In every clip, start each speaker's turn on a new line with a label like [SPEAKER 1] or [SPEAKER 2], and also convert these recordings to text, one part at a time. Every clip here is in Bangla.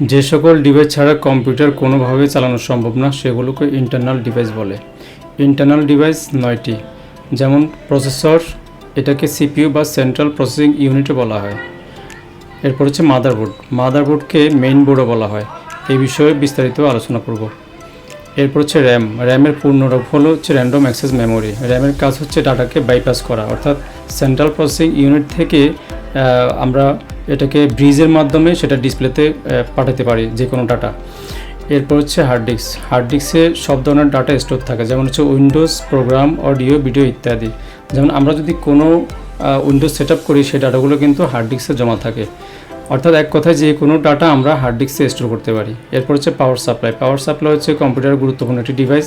[SPEAKER 1] যে সকল ডিভাইস ছাড়া কম্পিউটার কোনোভাবে চালানো সম্ভব না, সেগুলোকে ইন্টারনাল ডিভাইস বলে। ইন্টারনাল ডিভাইস নয়টি, যেমন প্রসেসর এটাকে সিপিইউ বা সেন্ট্রাল প্রসেসিং ইউনিটও বলা হয়। এরপর হচ্ছে মাদারবোর্ড মাদারবোর্ডকে মেইন বোর্ডও বলা হয়। এই বিষয়ে বিস্তারিত আলোচনা করব। এরপর হচ্ছে র্যাম র্যামের পূর্ণরূপ হলো হচ্ছে র্যান্ডম অ্যাক্সেস মেমোরি র্যামের কাজ হচ্ছে ডাটাকে বাইপাস করা, অর্থাৎ সেন্ট্রাল প্রসেসিং ইউনিট থেকে আমরা এটাকে ব্রিজের মাধ্যমে সেটা ডিসপ্লেতে পাঠাতে পারি যে কোনো ডাটা এরপর হচ্ছে হার্ড ডিস্ক হার্ড ডিস্কে সব ধরনের ডাটা স্টোর থাকে, যেমন হচ্ছে উইন্ডোজ প্রোগ্রাম অডিও ভিডিও ইত্যাদি। যেমন আমরা যদি কোনো উইন্ডোজ সেট করি, সেই ডাটাগুলো কিন্তু হার্ড ডিস্কে জমা থাকে। অর্থাৎ এক কথায় যে কোনো ডাটা আমরা হার্ড ডিস্কে স্টোর করতে পারি। এরপর হচ্ছে পাওয়ার সাপ্লাই পাওয়ার সাপ্লাই হচ্ছে কম্পিউটারের গুরুত্বপূর্ণ একটি ডিভাইস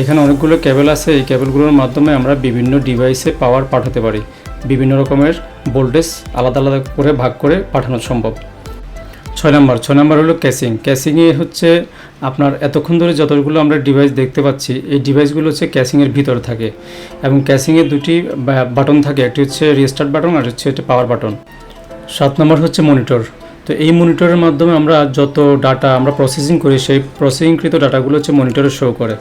[SPEAKER 1] এখানে অনেকগুলো কেবল আছে। এই কেবলগুলোর মাধ্যমে আমরা বিভিন্ন ডিভাইসে পাওয়ার পাঠাতে পারি। বিভিন্ন রকমের ভোল্টেজ আলাদা আলাদা করে ভাগ করে পাঠানো সম্ভব। ছয় নম্বর ছয় নম্বর হলো ক্যাশিং ক্যাশিংয়ে হচ্ছে আপনার এতক্ষণ ধরে যতগুলো আমরা ডিভাইস দেখতে পাচ্ছি, এই ডিভাইসগুলো হচ্ছে ক্যাশিংয়ের ভিতরে থাকে এবং ক্যাশিংয়ে দুটি বাটন থাকে, একটি হচ্ছে রিস্টার্ট বাটন আর হচ্ছে একটি পাওয়ার বাটন সাত নম্বর হচ্ছে মনিটর তো এই মনিটরের মাধ্যমে আমরা যত ডাটা আমরা প্রসেসিং করি, সেই প্রসেসিংকৃত ডাটাগুলো হচ্ছে মনিটরে শো করে।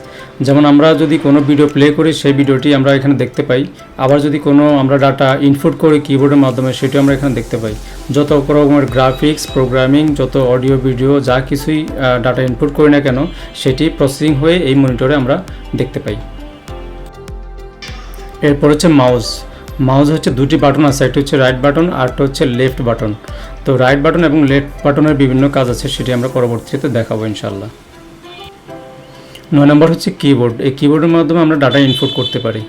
[SPEAKER 1] যেমন আমরা যদি কোনো ভিডিও প্লে করি, সেই ভিডিওটি আমরা এখানে দেখতে পাই। আবার যদি কোনো আমরা ডাটা ইনপুট করি কিবোর্ডের মাধ্যমে সেটি আমরা এখানে দেখতে পাই। যত রকমের গ্রাফিক্স প্রোগ্রামিং যত অডিও ভিডিও যা কিছুই ডাটা ইনপুট করি না কেন, সেটি প্রসেসিং হয়ে এই মনিটরে আমরা দেখতে পাই। এরপর হচ্ছে মাউস মাউস হচ্ছে দুটি বাটন আছে একটা হচ্ছে রাইট বাটন আর একটা হচ্ছে লেফট বাটন তো রাইট বাটন এবং লেফট বাটনের বিভিন্ন কাজ আছে, সেটি আমরা পরবর্তীতে দেখাবো ইনশাল্লাহ নয় নম্বর হচ্ছে কিবোর্ড এই কিবোর্ডের মাধ্যমে আমরা ডাটা ইনপুট করতে পারি।